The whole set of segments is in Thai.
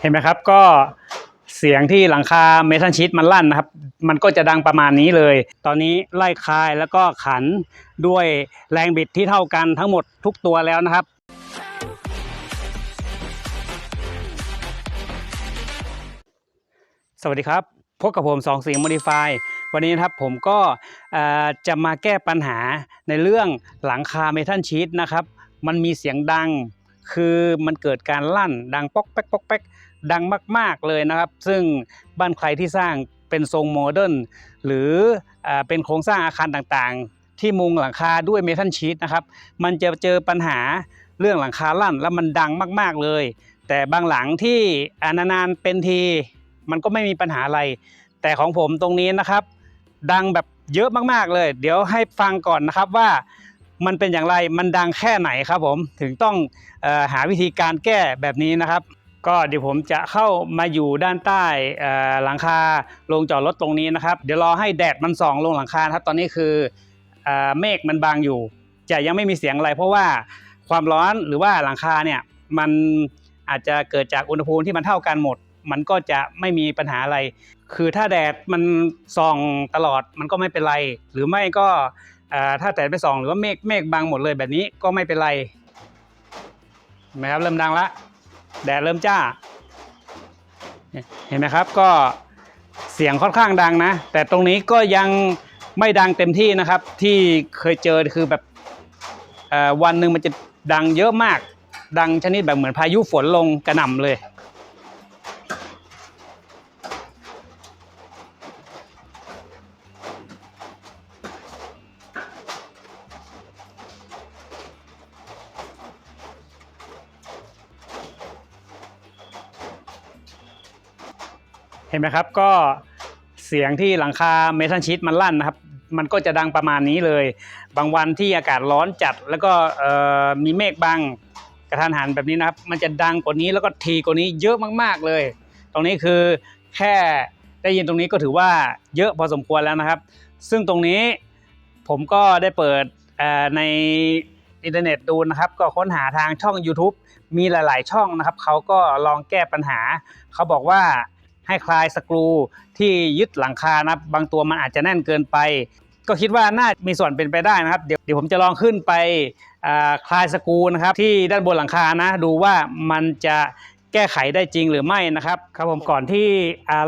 เห็นไหมครับก็เสียงที่หลังคาเมทัลชีตมันลั่นนะครับ มันก็จะดังประมาณนี้เลย ตอนนี้ไล่คลายแล้วก็ขันด้วยแรงบิดที่เท่ากันทั้งหมดทุกตัวแล้วนะครับสวัสดีครับ พบกับผมสองเสียง Modify วันนี้นะครับผมก็จะมาแก้ปัญหาในเรื่องหลังคาเมทัลชีตนะครับ มันมีเสียงดังคือมันเกิดการลั่นดังป๊อกแป๊กป๊อกแป๊ก ดังมาก ๆเลยนะครับ ซึ่งบ้านใครที่สร้างเป็นทรงโมเดิร์นหรือเอ่อเป็นโครงสร้างอาคารต่างๆ ที่มุงหลังคาด้วยเมทัลชีตนะครับ มันจะเจอปัญหาเรื่องหลังคาลั่นแล้วมันดังมาก ๆเลย แต่บางหลังที่อ่านานๆเป็นทีมันก็ไม่มีปัญหาอะไร แต่ของผมตรงนี้นะครับ ดังแบบเยอะมากๆเลย เดี๋ยวให้ฟังก่อนนะครับว่ามันเป็นอย่างไรมันดังแค่ไหนครับผมถึงต้องออหาวิธีการแก้แบบนี้นะครับ ก็เดี๋ยวผมจะเข้ามาอยู่ด้านใต้หลังคาโรงจอดรถตรงนี้นะครับ เดี๋ยวรอให้แดดมันส่องลงหลังคาครับ ตอนนี้คือเอเมฆมันบางอยู่ จะยังไม่มีเสียงอะไร เพราะว่าความร้อนหรือว่าหลังคาเนี่ยมันอาจจะเกิดจากอุณหภูมิที่มันเท่ากันหมด มันก็จะไม่มีปัญหาอะไร คือถ้าแดดมันส่องตลอดมันก็ไม่เป็นไร หรือไม่ก็ถ้าแดดไม่ส่อง หรือว่าเมฆเมฆบังหมดเลยแบบนี้ก็ไม่เป็นไรเห็นไหมครับเริ่มดังละ แดดเริ่มจ้า เห็นไหมครับก็เสียงค่อนข้างดังนะ แต่ตรงนี้ก็ยังไม่ดังเต็มที่นะครับ ที่เคยเจอคือแบบวันหนึ่งมันจะดังเยอะมาก ดังชนิดแบบเหมือนพายุฝนลงกระหน่ำเลย ห็นไหมครับก็เสียงที่หลังคาเมทัลชีตมันลั่นนะครับ มันก็จะดังประมาณนี้เลย บางวันที่อากาศร้อนจัด แล้วก็มีเมฆบังกระทันหันแบบนี้นะครับ มันจะดังกว่านี้แล้วก็ทีกว่านี้เยอะมากๆเลย ตรงนี้คือแค่ได้ยินตรงนี้ก็ถือว่าเยอะพอสมควรแล้วนะครับ ซึ่งตรงนี้ผมก็ได้เปิดในอินเทอร์เน็ตดูนะครับ ก็ค้นหาทางช่อง YouTube มีหลาย ๆ ช่องนะครับเขาก็ลองแก้ปัญหา เขาบอกว่า ให้คลายสกรูที่ยึดหลังคานะครับบางตัวมันอาจจะแน่นเกินไป ก็คิดว่าน่ามีส่วนเป็นไปได้นะครับ เดี๋ยวเดี๋ยวผมจะลองขึ้นไปคลายสกรูนะครับที่ด้านบนหลังคานะ ดูว่ามันจะแก้ไขได้จริงหรือไม่นะครับครับผมก่อนที่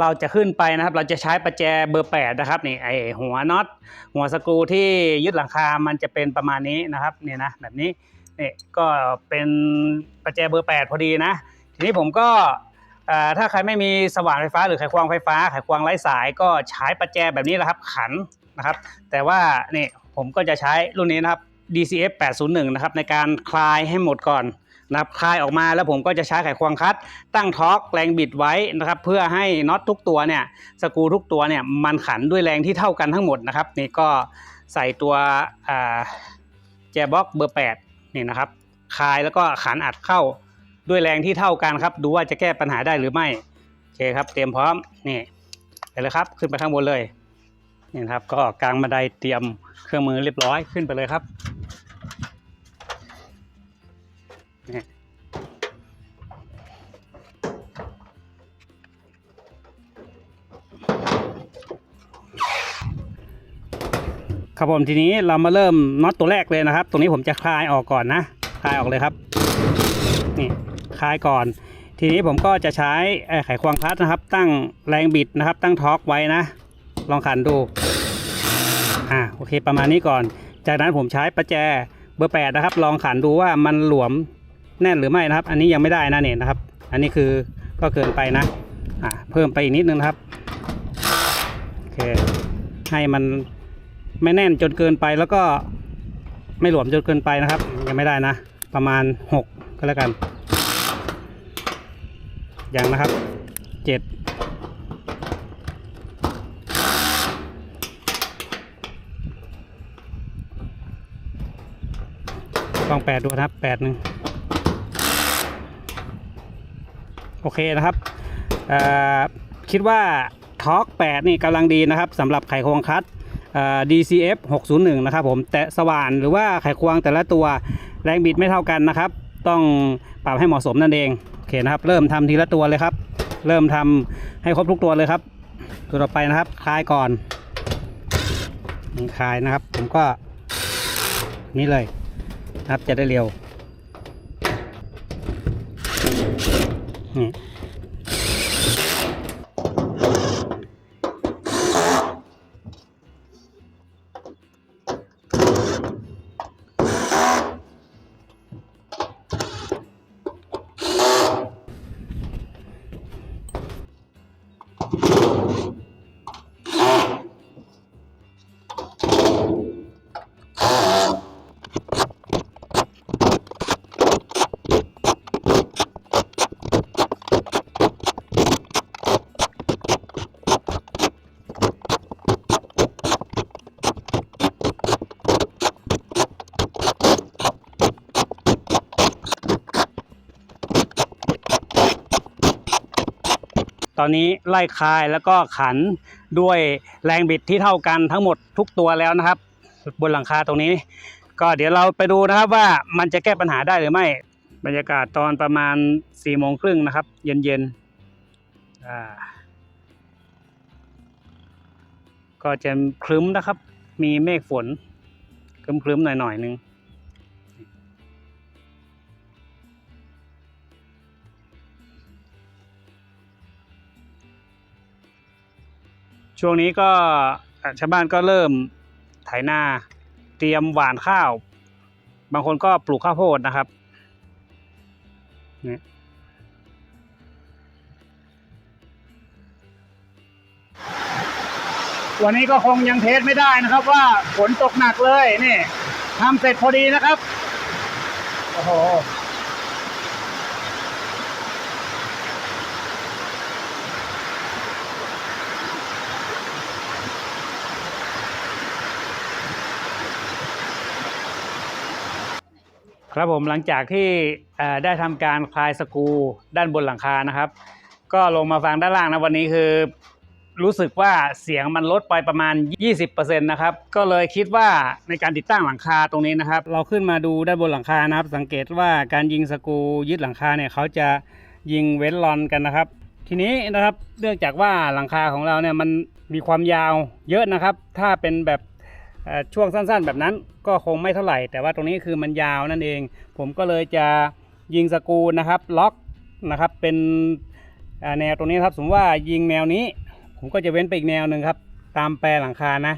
เราจะขึ้นไปนะครับ เราจะใช้ประแจเบอร์ 8 นะครับนี่ไอหัวน็อตหัวสกรูที่ยึดหลังคา มันจะเป็นประมาณนี้นะครับเนี่ยนะแบบนี้นี่ก็เป็นประแจเบอร์ 8 พอดีนะ ทีนี้ผมก็ ถ้าใครไม่มีสว่านไฟฟ้าหรือไขควงไฟฟ้า ไขควงไร้สายก็ใช้ประแจแบบนี้แหละครับขันนะครับ แต่ว่านี่ผมก็จะใช้รุ่นนี้นะครับ DCF 801นะครับในการคลายให้หมดก่อนนะครับคลายออกมาแล้วผมก็จะใช้ไขควงคัด ตั้งทอร์กแรงบิดไว้นะครับเพื่อให้น็อตทุกตัวเนี่ยสกรูทุกตัวเนี่ยมันขันด้วยแรงที่เท่ากันทั้งหมดนะครับนี่ก็ใส่ตัวแจบ็อกเบอร์8นี่นะครับคลายแล้วก็ขันอัดเข้า ด้วยแรงที่เท่ากันครับ ดูว่าจะแก้ปัญหาได้หรือไม่โอเคครับ เตรียมพร้อมนี่ไปเลยครับ ขึ้นไปข้างบนเลยนี่ครับ ก็กลางบันไดเตรียมเครื่องมือเรียบร้อยขึ้นไปเลยครับนี่ครับผมทีนี้เรามาเริ่มน็อตตัวแรกเลยนะครับ ตรงนี้ผมจะคลายออกก่อนนะ คลายออกเลยครับ คลายก่อน ทีนี้ผมก็จะใช้ไขควงคลัตช์นะครับ ตั้งแรงบิดนะครับ ตั้งทอร์กไว้นะ ลองขันดูอ่าโอเคประมาณนี้ก่อน จากนั้นผมใช้ประแจเบอร์แปดนะครับ ลองขันดูว่ามันหลวมแน่นหรือไม่นะครับ อันนี้ยังไม่ได้นะเนี่ยนะครับ อันนี้คือก็เกินไปนะอ่าเพิ่มไปอีกนิดนึงนะครับโอเคให้มันไม่แน่นจนเกินไปแล้วก็ไม่หลวมจนเกินไปนะครับ ยังไม่ได้นะ ประมาณหกก็แล้วกัน อย่างนะครับเจ็ดลองแปดดูนะครับแปดหนึ่งโอเคนะครับคิดว่าทอร์ก8นี่กำลังดีนะครับสำหรับไขควงคัตเอ่อ DCF 601 นะครับผมแต่สว่านหรือว่าไขควงแต่ละตัวแรงบิดไม่เท่ากันนะครับ ต้องปรับให้เหมาะสมนั่นเอง เคนะครับ เริ่มทำทีละตัวเลยครับ เริ่มทำให้ครบทุกตัวเลยครับ ตัวต่อไปนะครับคลายก่อนคลายนะครับ ผมก็นี่เลยครับจะได้เร็วนี่ ตอนนี้ไล่คลายแล้วก็ขันด้วยแรงบิดที่เท่ากันทั้งหมดทุกตัวแล้วนะครับ บนหลังคาตรงนี้ ก็เดี๋ยวเราไปดูนะครับว่ามันจะแก้ปัญหาได้หรือไม่ บรรยากาศตอนประมาณ4ี่โมงครึ่งนะครับ เย็นๆก็จะครึ้มนะครับ มีเมฆฝนครึ้มๆหน่อยๆนึง ช่วงนี้ก็ชาวบ้านก็เริ่มไถนาเตรียมหว่านข้าว บางคนก็ปลูกข้าวโพดนะครับนี่วันนี้ก็คงยังเทสไม่ได้นะครับ ว่าฝนตกหนักเลยนี่ทำเสร็จพอดีนะครับ โอ้โห ครับผมหลังจากที่ได้ทำการคลายสกูด้านบนหลังคานะครับ ก็ลงมาฟังด้านล่างนะวันนี้คือ รู้สึกว่าเสียงมันลดไปประมาณ 20%นะครับก็เลยคิดว่าในการติดตั้งหลังคาตรงนี้นะครับ เราขึ้นมาดูด้านบนหลังคานะครับ สังเกตว่าการยิงสกูยึดหลังคาเนี่ยเขาจะยิงเว้นรอนกันนะครับ ทีนี้นะครับเนื่องจากว่าหลังคาของเราเนี่ยมันมีความยาวเยอะนะครับ ถ้าเป็นแบบ ช่วงสั้นๆ แบบนั้นก็คงไม่เท่าไหร่ แต่ว่าตรงนี้คือมันยาวนั่นเอง ผมก็เลยจะยิงสกูนะครับล็อกนะครับเป็นแนวตรงนี้ครับ สมมติว่ายิงแนวนี้ ผมก็จะเว้นไปอีกแนวหนึ่งครับ ตามแปรหลังคานะ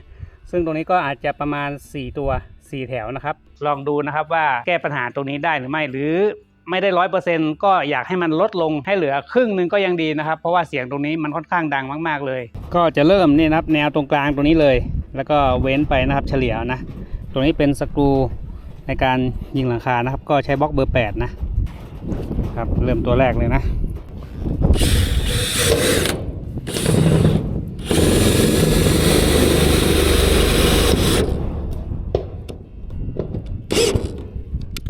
ซึ่งตรงนี้ก็อาจจะประมาณ 4 ตัว 4 แถวนะครับ ลองดูนะครับว่าแก้ปัญหาตรงนี้ได้หรือไม่หรือไม่ได้ร้อยเปอร์เซ็นต์ก็อยากให้มันลดลงให้เหลือครึ่งหนึ่งก็ยังดีนะครับ เพราะว่าเสียงตรงนี้มันค่อนข้างดังมาก ๆเลย ก็จะเริ่มนี่นะครับแนวตรงกลางตรงนี้เลย แล้วก็เว้นไปนะครับเฉลี่ยนะ ตรงนี้เป็นสกรูในการยิงหลังคานะครับ ก็ใช้บล็อกเบอร์ 8 นะครับ เริ่มตัวแรกเลยนะ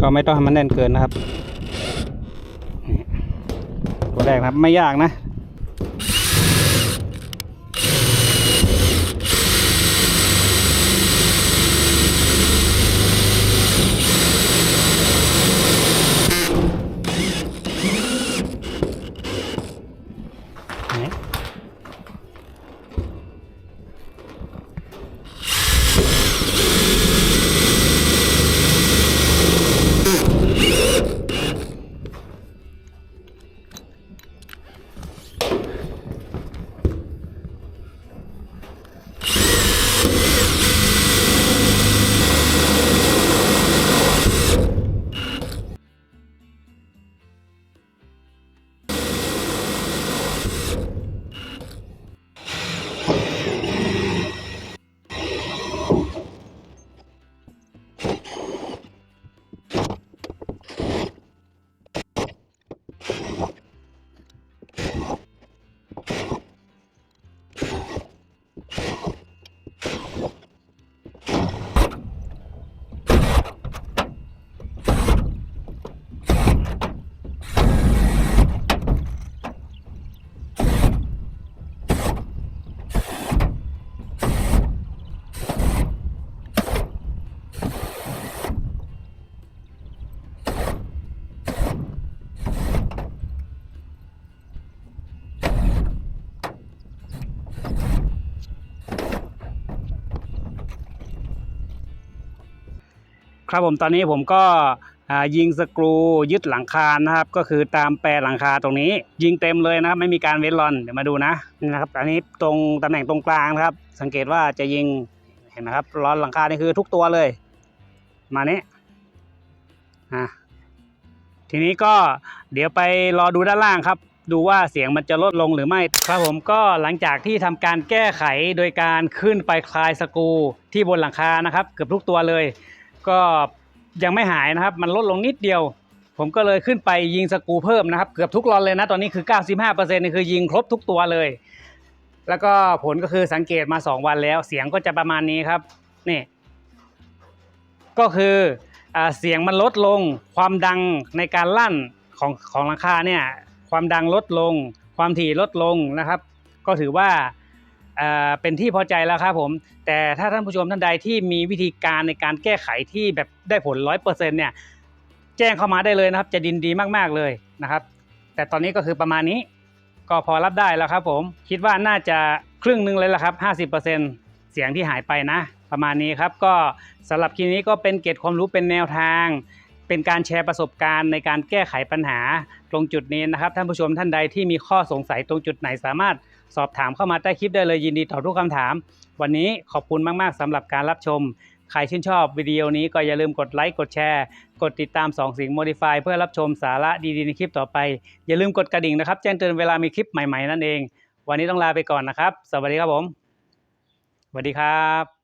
ก็ไม่ต้องให้มันแน่นเกินนะครับ ตัวแรกครับไม่ยากนะ ครับผมตอนนี้ผมก็ยิงสกรูยึดหลังคานะครับ ก็คือตามแปรหลังคาตรงนี้ ยิงเต็มเลยนะครับ ไม่มีการเว้นรอนเดี๋ยวมาดูนะนี่นะครับอันนี้ตรงตำแหน่งตรงกลางนะครับ สังเกตว่าจะยิงเห็นไหมครับรอนหลังคานี่คือทุกตัวเลย มานี้อะทีนี้ก็เดี๋ยวไปรอดูด้านล่างครับ ดูว่าเสียงมันจะลดลงหรือไม่ครับผมก็หลังจากที่ทำการแก้ไขโดยการขึ้นไปคลายสกรูที่บนหลังคานะครับ เกือบทุกตัวเลย ก็ยังไม่หายนะครับ มันลดลงนิดเดียว ผมก็เลยขึ้นไปยิงสกูเพิ่มนะครับ เกือบทุกรอนเลยนะ ตอนนี้คือ 95%นี่คือยิงครบทุกตัวเลย แล้วก็ผลก็คือสังเกตมา 2 วันแล้ว เสียงก็จะประมาณนี้ครับ นี่ ก็คืออเสียงมันลดลง ความดังในการลั่นของของหลังคาเนี่ย ความดังลดลง ความถี่ลดลงนะครับ ก็ถือว่า เป็นที่พอใจแล้วครับผม แต่ถ้าท่านผู้ชมท่านใดที่มีวิธีการในการแก้ไขที่แบบได้ผลร้อยเปอร์เซ็นต์เนี่ยแจ้งเข้ามาได้เลยนะครับ จะดินดีมากๆเลยนะครับ แต่ตอนนี้ก็คือประมาณนี้ ก็พอรับได้แล้วครับผมคิดว่าน่าจะครึ่งหนึ่งเลยละครับ 50%เสียงที่หายไปนะ ประมาณนี้ครับก็สำหรับคลิปนี้ก็เป็นเกร็ดความรู้เป็นแนวทาง เป็นการแชร์ประสบการณ์ในการแก้ไขปัญหาตรงจุดนี้นะครับ ท่านผู้ชมท่านใดที่มีข้อสงสัยตรงจุดไหนสามารถสอบถามเข้ามาใต้คลิปได้เลยยินดีตอบทุกคำถาม วันนี้ขอบคุณมาก ๆสำหรับการรับชม ใครชื่นชอบวิดีโอนี้ก็อย่าลืมกดไลค์กดแชร์ กดติดตาม2สิ่ง Modify เพื่อรับชมสาระดีๆในคลิปต่อไป อย่าลืมกดกระดิ่งนะครับ แจ้งเตือนเวลามีคลิปใหม่ ๆ นั่นเอง วันนี้ต้องลาไปก่อนนะครับ สวัสดีครับผมสวัสดีครับ